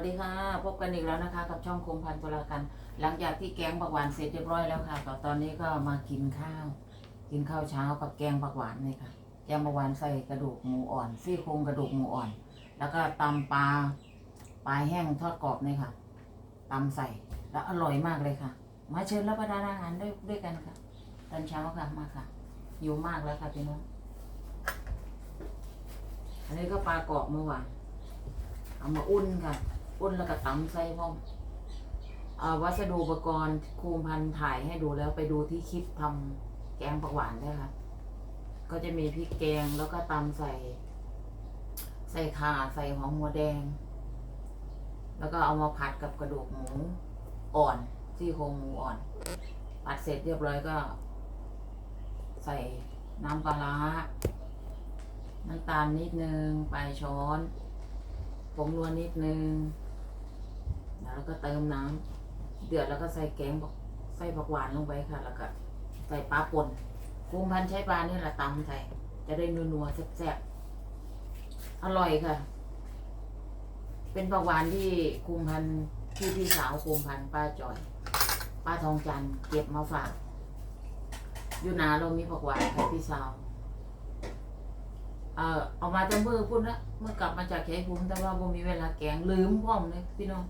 วัสดีค่ะ พบกันอีกแล้วนะคะ กับช่องคมพันธุ์ตุลากัน หลังจากที่แกงผักหวานเสร็จเรียบร้อยแล้วค่ะตอนนี้ก็มากินข้าว กินข้าวเช้ากับแกงผักหวานนี่ค่ะ แกงผักหวานใส่กระดูกหมูอ่อนซี่โครงกระดูกหมูอ่อน แล้วก็ตำปลาปลาแห้งทอดกรอบนี่ค่ะตำใส่แล้วอร่อยมากเลยค่ะ มาเชิญรับประทานอาหารด้วยด้วยกันค่ะ ตอนเช้าค่ะมาค่ะอยู่มากแล้วค่ะพี่น้องอันนี้ก็ปลากรอบเมื่อวานเอามาอุ่นค่ะ อุ่นแล้วก็ตำใส่พร้อมเอ่อวัสดุอุปกรณ์ครูพันถ่ายให้ดูแล้วไปดูที่คลิปทำแกงผักหวานได้ค่ะ ก็จะมีพริกแกงแล้วก็ตำใส่ ใส่ข่าใส่หอมหัวแดง แล้วก็เอามาผัดกับกระดูกหมูอ่อนซี่โครงหมูอ่อน ผัดเสร็จเรียบร้อยก็ ใส่น้ำปลาร้าน้ำตาลนิดนึงปลายช้อนผงนัวนิดนึง แล้วก็เติมน้ำเดือดแล้วก็ใส่แกงบอกใส่ผักหวานลงไปค่ะ แล้วก็ใส่ปลาป่นคุมพันใช้ปลานี่แหละตำใส่จะได้นัวๆแซ่บๆอร่อยค่ะ เป็นผักหวานที่คุมพันที่พี่สาวคุมพันป้าจอยป้าทองจันทร์เก็บมาฝากอยู่นาเรามีผักหวานค่ะพี่สาวเอ่ออามาแต่เมื่อพุ่นะเมื่อกลับมาจากแขกภูมิแต่ว่าบ่มีเวลาแกงลืมพร้อมเลยพี่น้อง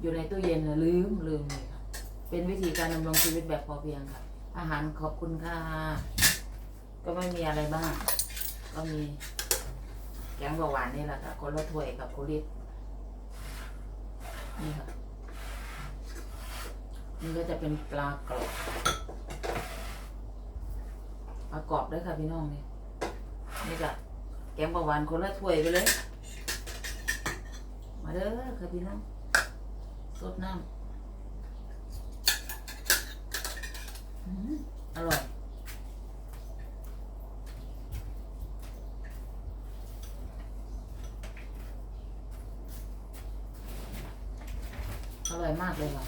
อยู่ในตู้เย็นเลยลืมลืมเลยค่ะ เป็นวิธีการดำรงชีวิตแบบพอเพียงค่ะ อาหารขอบคุณค่ะ ก็ไม่มีอะไรบ้าง ก็มีแกงเบาหวานนี่แหละค่ะ คนละถ้วยกับคุริตนี่ค่ะนี่ก็จะเป็นปลากรอบปลากรอบด้วยค่ะพี่น้องนี่นี่ก็แกงเบาหวานคนละถ้วยไปเลย มาเด้อค่ะพี่น้อง สดน้ำอืมอร่อย อร่อยมากเลยค่ะ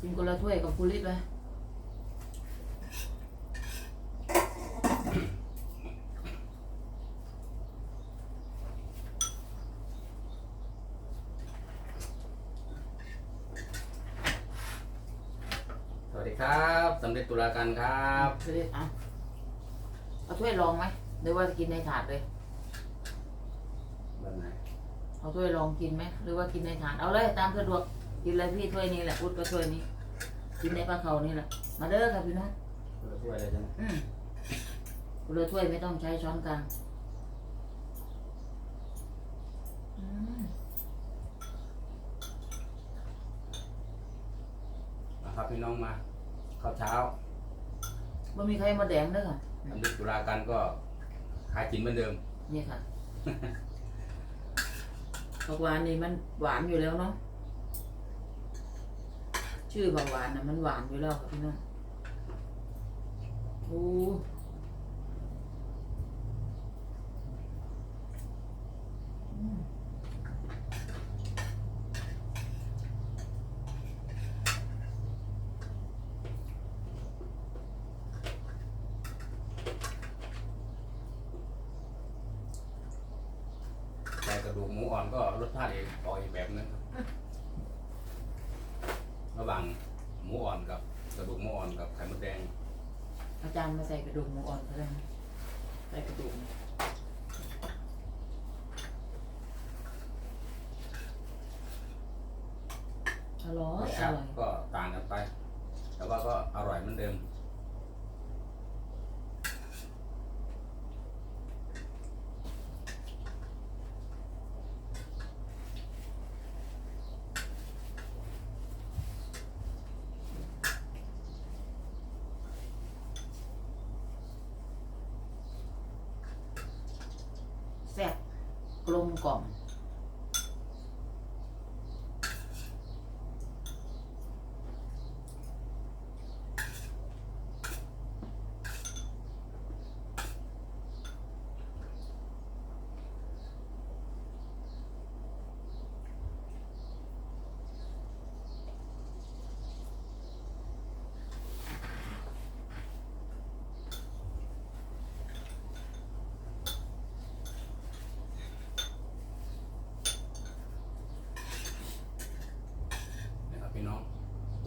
กินคนละถ้วยกับคุณลิศไปส ครับสำเร็จตุลาการครับคุณลิศเอาเอาถ้วยรองไหมหรือว่ากินในถาดเลย แบบไหนเอาถ้วยรองกินไหมหรือว่ากินในถาดเอาเลยตามสะดวกกินเลยพี่ถ้วยนี้แหละพุดก็ถ้วยนี้ กินในปลาเขานี่แหละมาเด้อค่ะพี่น้องคนละถ้วยเลยใช่ไหมอืมคุณละถ้วยไม่ต้องใช้ช้อนกลางอืมมาครับพี่น้องมา ข้าวเช้าบ่มีใครมาแดงเด้อค่ะสำเร็จตุลาการก็ขายกินเหมือนเดิม นี่ค่ะผักหวานนี่มันหวานอยู่แล้วเนาะชื่อผักหวานนะมันหวานอยู่แล้วค่ะพี่น้องโอ้อื ระดูกหมูอ่อนก็รสชาติอีกออกอีกแบบนึงครับระหว่างหมูอ่อนกับกระดูกหมูอ่อนกับไข่มดแดงอาจารย์มาใส่กระดูกหมูอ่อนก็ได้นะใส่กระดูกนี่อร่อรยสอชาติร่อย ก็ต่างกันไป แต่ว่าก็อร่อยเหมือนเดิม แซ่บ กลมกล่อม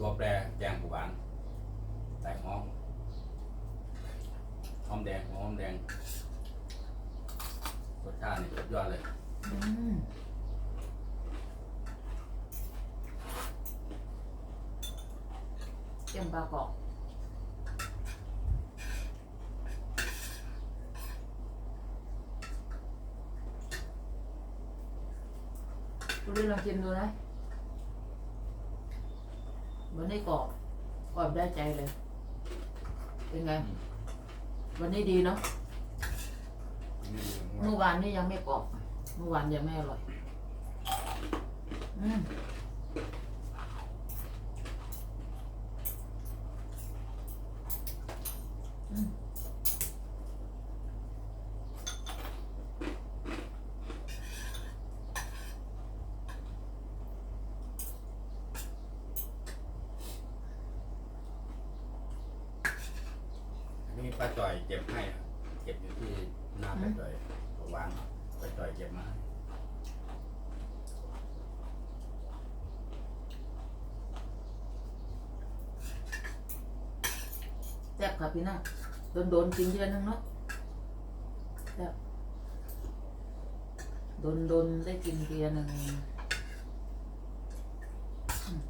ตัวแปรแกงผูหวานใส่หอมหอมแดงหอมแดงรสชาตินี่สุดยอดเลย อืมเจียมปากรอบดูดิลองชิมดูนะ นนี้กรอบกรอบได้ใจเลย เป็นไง วันนี้ดีเนาะเมื่อวานนี่ยังไม่กรอบเมื่อวานยังไม่อร่อย อืมอืม อันนี่ป้าจ่อยเก็บให้อะเก็บอยู่ที่หน้าป้าจ่อยผูหวานป้าจ่อยเก็บมาให้ แซ่บค่ะพี่น้องโดนโดนๆกินเยอะนึงเนาะแซ่บโดนโดนๆได้กินเบียร์หนึ่งอืม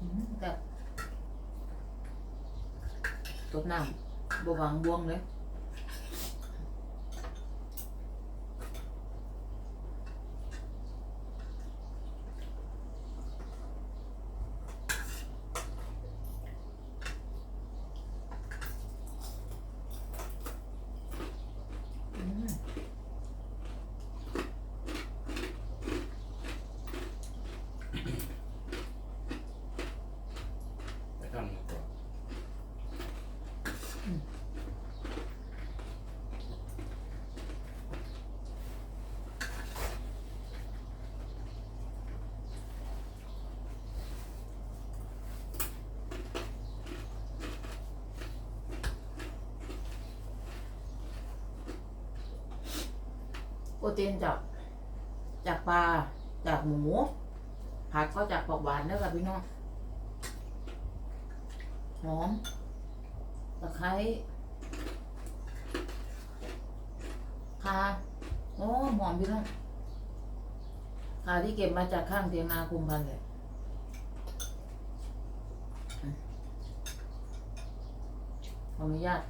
อืมแซ่บตดน้ำบวางบวงเลย รตีนจากจากปลาจากหมูผักก็จากผักหวานเด้อค่ะพี่น้องหอมตะไคร้คาโอ้หอมพี่น้องคาที่เก็บมาจากข้างเทียงนาคุมพันเลยขออนุญาต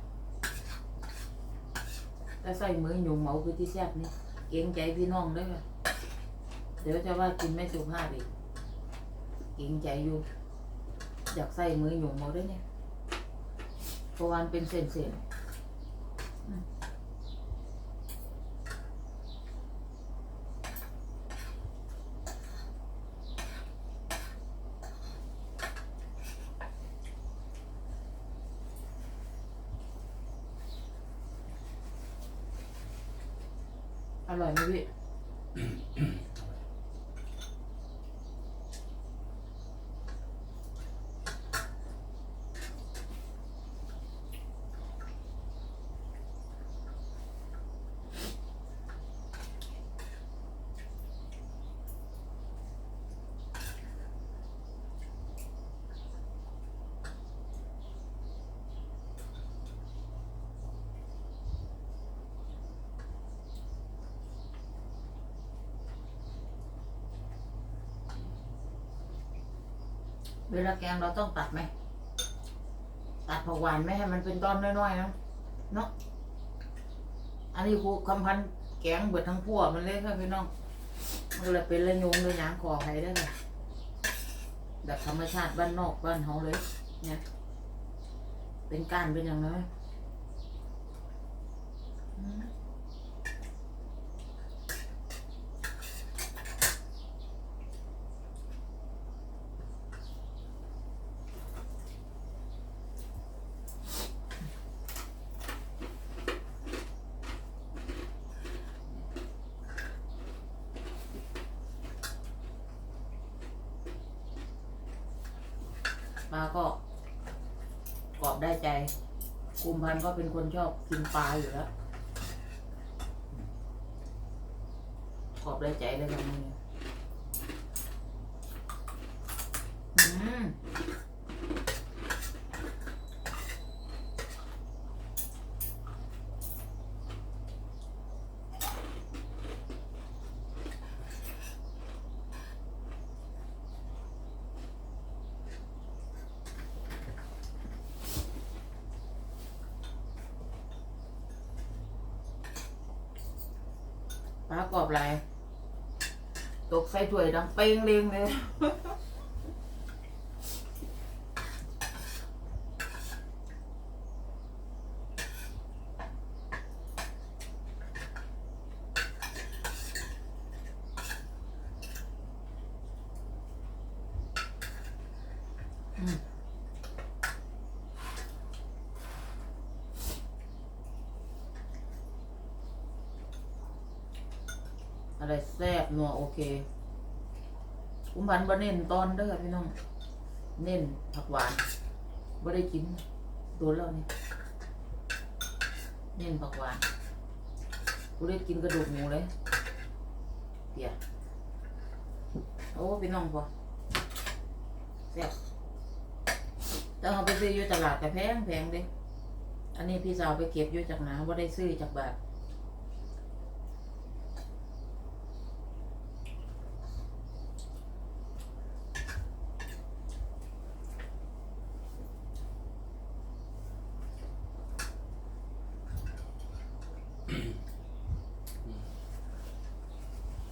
ถ้าใส่มือหยุ่งเหมาคือที่แซ่บนี่ เกรงใจพี่น้องเด้วยค่ะเดี๋ยวจะว่ากินไม่สุภาพอีกเกรงใจอยู่ อยากใส่มือหยุ่งเหมาด้วยเนี่ยเพราะวันเป็นเส้นๆ ร่อยไหมพี่ เวลาแกงเราต้องตัดไหม ตัดผักหวานไม่ให้มันเป็นตอนน้อยๆนะเนาะ อันนี้ครูคำพันแกงเบิดทั้งพวกมันเลยค่ะพี่น้อง มันเลยเป็นระยงเลยหยางคอใครได้เลยแบบธรรมชาติบ้านนอกบ้านเฮาเลย เนี่ย เป็นการเป็นอย่างไราก็กรอบได้ใจกุมพันก็เป็นคนชอบกินปลาอยู่แล้วกรอบได้ใจเลยค่ะมื้อนี้อืม ปลากรอบไรตกใส่ถ้วยดังเป้งเลงเลยอื อะไรแซ่บนัวโอเคคุมพันบ่เน้นตอนเด้อพี่น้อง เน้นผักหวานบ่ได้กินโดนแล้วนี่เน้นผักหวานกูได้กินกระดูกหมูเลยเปียโอ้พี่น้องพอแซ่บแต่เอาไปซื้ออยู่ตลาดแต่แพงแพงเด้อันนี้พี่สาวไปเก็บอยู่จากนาว่าได้ซื้อจากบาท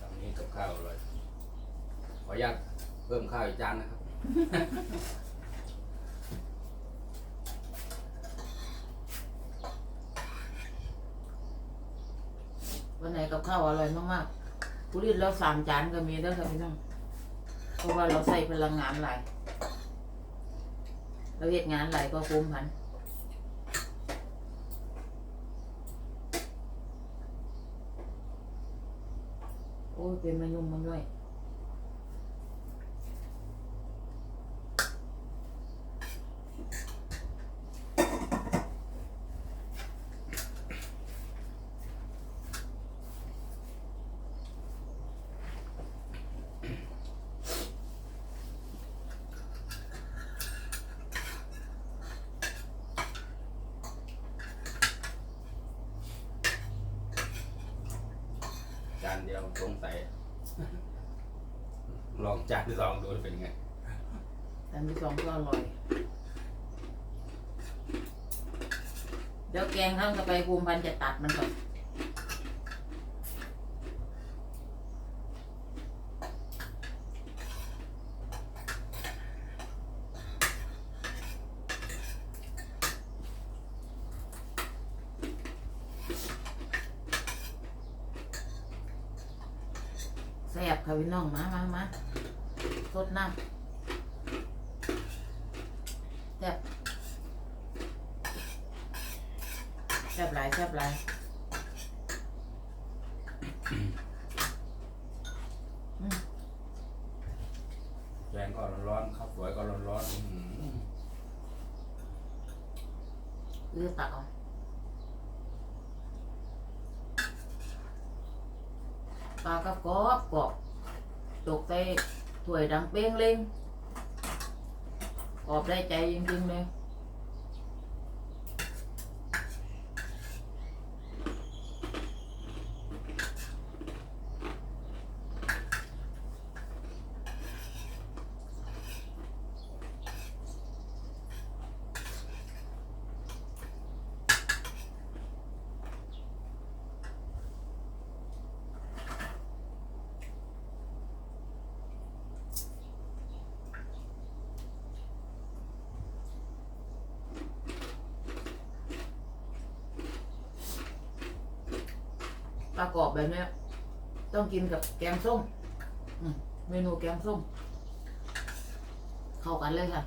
ตอนนี้กับข้าวเลยขออนุญาตเพิ่มข้าวอีกจานนะครับ วันไหนกับข้าวอร่อยมากๆกูรีดแล้วสามจานก็มีเด้อค่ะพี่น้อง เพราะว่าเราใส่พลังงานหลาย เราเหตุงานหลายก็คุ้มพันโอ้ยเป็นมายุ่มมันด้วย สงสัย ลองจานที่สองดูเป็นไงแต่ที่สองก็อร่อย เดี๋ยวแกงทั้งจะไปภูมิพันธ์จะตัดมันก่อน ค่ะพี่น้องมามามาสดน้ำแซ่บแซ่บหลายแซ่บหลายแกงก็ร้อนๆข้าวสวยก็ร้อนๆอื้อหือเลือกตักเอาปลากระกรอบกรอบ ตกใส่ถ้วยดังเป้งเล่งกรอบได้ใจจริงๆเลย ปลากรอบแบบนี้ต้องกินกับแกงส้มเมนูแกงส้ม เข้ากันเลยค่ะ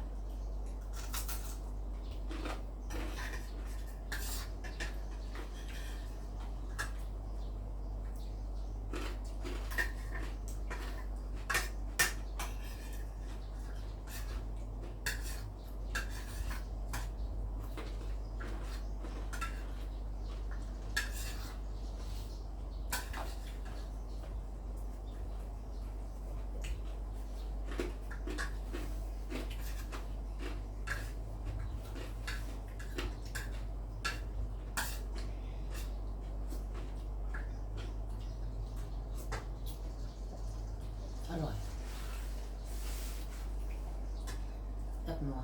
จับนัว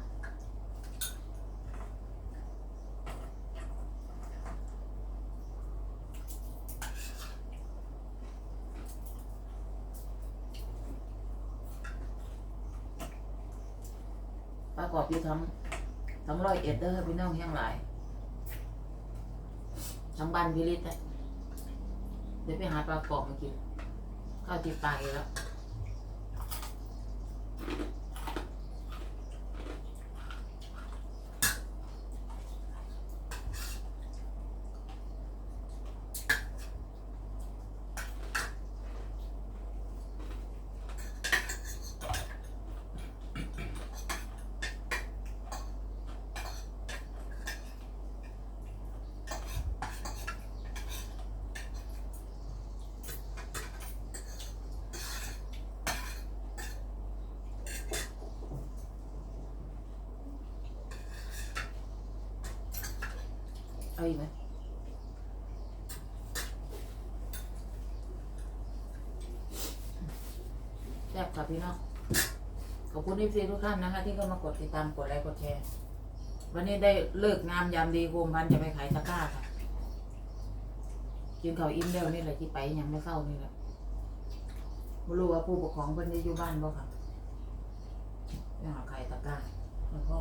ประกอบอยู่ทั้งทั้งร้อยเอ็ดเด้อพี่น้องแห้งหลายทั้งบ้านพิริตเดี๋ยวไปหาปลากรอบมากินข้าวติดปากอีกแล้ว เอาอีกไหมแซ่บค่ะพี่น้องขอบคุณที่ซีทุกท่านนะคะ ที่เข้ามากดติดตามกดไลค์กดแชร์ วันนี้ได้เลิกงามยามดีโฮมพันจะไปขายตะกร้าค่ะกินข้าวอิ่มแล้วนี่แหละที่ไปยังไม่เข้านี่แหละไม่รู้ว่าผู้ปกครองเพิ่นได้อยู่บ้านบ่ค่ะไปหาขายตะกร้าแล้วก็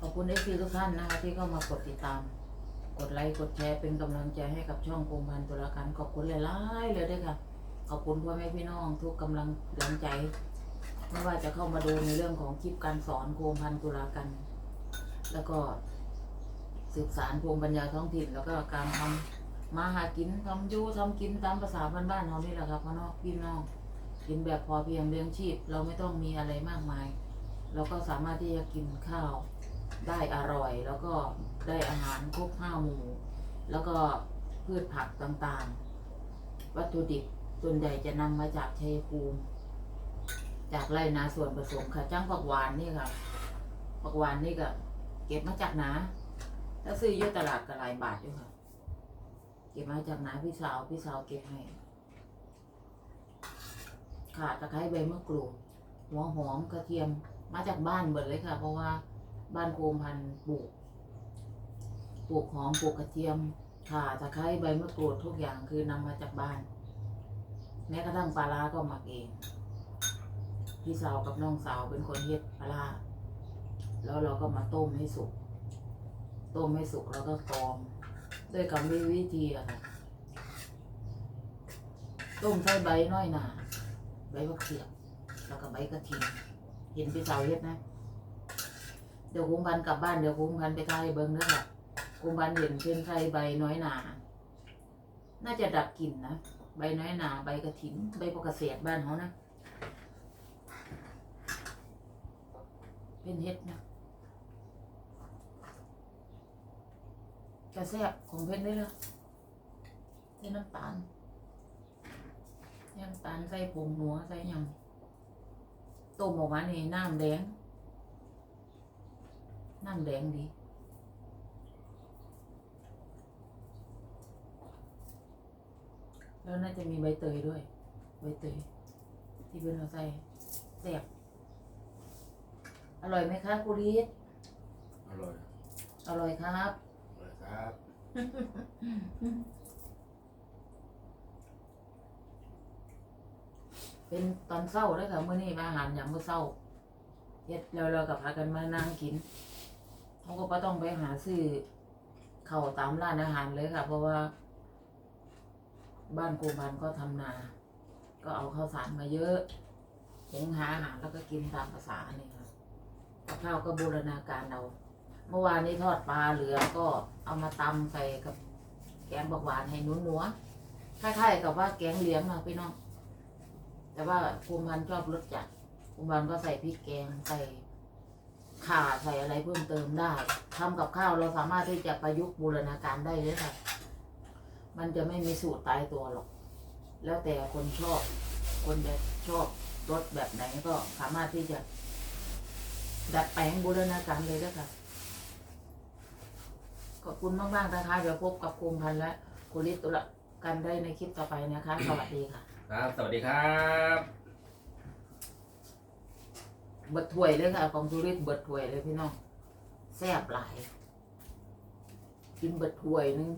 ขอบ คุณเอฟซีทุกท่านนะคะที่เข้ามากดติดตาม กดไลค์กดแชร์เป็นกำลังใจให้กับช่องโกงพันตุลาการขอบคุณหลายๆเลยด้วยค่ะ ขอบคุณพ่อแม่พี่น้องทุกกำลังแรงใจ ไม่ว่าจะเข้ามาดูในเรื่องของคลิปการสอนโกงพันตุลาการแล้วก็สืบสารภูมิปัญญาท้องถิ่น แล้วก็การทำมาหากินทำยูทำกินตามภาษาบ้านๆเรานี่แหละครับพ่อน้องพี่น้องกินแบบพอเพียงเลี้ยงชีพ เราไม่ต้องมีอะไรมากมาย เราก็สามารถที่จะกินข้าว ได้อร่อยแล้วก็ได้อาหารครบห้าหมู่ แล้วก็พืชผักต่างๆ วัตถุดิบส่วนใหญ่จะนำมาจากชัยภูมิ จากไรนาส่วนผสมค่ะจ้างผักหวานนี่ค่ะผักหวานนี่ก็เก็บมาจากนาถ้าซื้ออยุตลาดก็หลายบาทอยู่ค่ะ เก็บมาจากนาพี่สาวพี่สาวเก็บให้ขาตะไคร้ใบมะกรูดหัวหอมกระเทียมมาจากบ้านเบิดเลยค่ะ เพราะว่า บ้านโคมพันปลูกปลูกหอมปลูกกระเทียมข่าตะไคร้ใบมะกรูดทุกอย่างคือนำมาจากบ้าน แม้กระทั่งปลาร้าก็หมักเอง พี่สาวกับน้องสาวเป็นคนเฮ็ดปลาร้าแล้วเราก็มาต้มให้สุก ต้มให้สุกแล้วก็กรอง ด้วยกรรมวิธีอะค่ะต้มใส่ใบน้อยหนาใบมะเขือแล้วก็ใบกระเทียมเห็นพี่สาวเฮ็ดนะ เดี๋ยวคุ้มพันกลับบ้านเดี๋ยวคุ้มพันไปทายเบิ้งเด้อค่ะคุ้มพันเห็นเช่นไทยใบน้อยหนา น่าจะดับกลิ่นนะใบน้อยหนาใบกระถินใบปกเกษตรบ้านเขานะเป็นเฮ็ดนะกระแซบของเพิ่นได้ละใส่น้ำตาลน้ำตาลใส่ผงหัวใส่ยังต้มออกมานี่น้ำแดง น้ำแดงดีแล้วน่าจะมีใบเตยด้วย ใบเตย ที่เป็นเอาใส่แซ่บอร่อยไหมคะคุริสอร่อย อร่อยครับ อร่อยครับ เป็นตอนเศร้าแล้วค่ะเมื่อนี้มาอาหารอย่างเมื่อเศร้าเฮ็ดแล้วเรากับพากันมานั่งกิน เขาก็บ่ต้องไปหาซื้อเข้าวตามร้านอาหารเลยค่ะ เพราะว่า บ้านโกบันก็ทำนา ก็เอาข้าวสารมาเยอะหุงหาอาหารแล้วก็กินตามภาษาเนี่ยค่ะข้าวก็บูรณาการเอาเมื่อวานนี้ทอดปลาเหลือก็เอามาตำใส่กับแกงบักหวานให้นุ้นนัวคล้ายๆกับว่าแกงเลี้ยงนะพี่น้อง แต่ว่าภูมิพันธ์ชอบรสจัดภูมิพันธ์ก็ใส่พริกแกงใส่ ข่าใส่อะไรเพิ่มเติมได้ทำกับข้าวเราสามารถที่จะประยุกต์บูรณาการได้เลยค่ะ มันจะไม่มีสูตรตายตัวหรอก แล้วแต่คนชอบ คนจะชอบรสแบบไหนก็สามารถที่จะ ดัดแปลงบูรณาการเลยนะคะขอบคุณมากๆนะคะ เดี๋ยวพบกับภูมิพันธ์และคุณลิศตุลกันได้ในคลิปต่อไปนะคะ สวัสดีค่ะ ครับ สวัสดีครับ เบิดถ้วยเลยค่ะของทุริศเบิดถ้วยเลยพี่น้องแซ่บหลาย กินเบิดถ้วยหนึง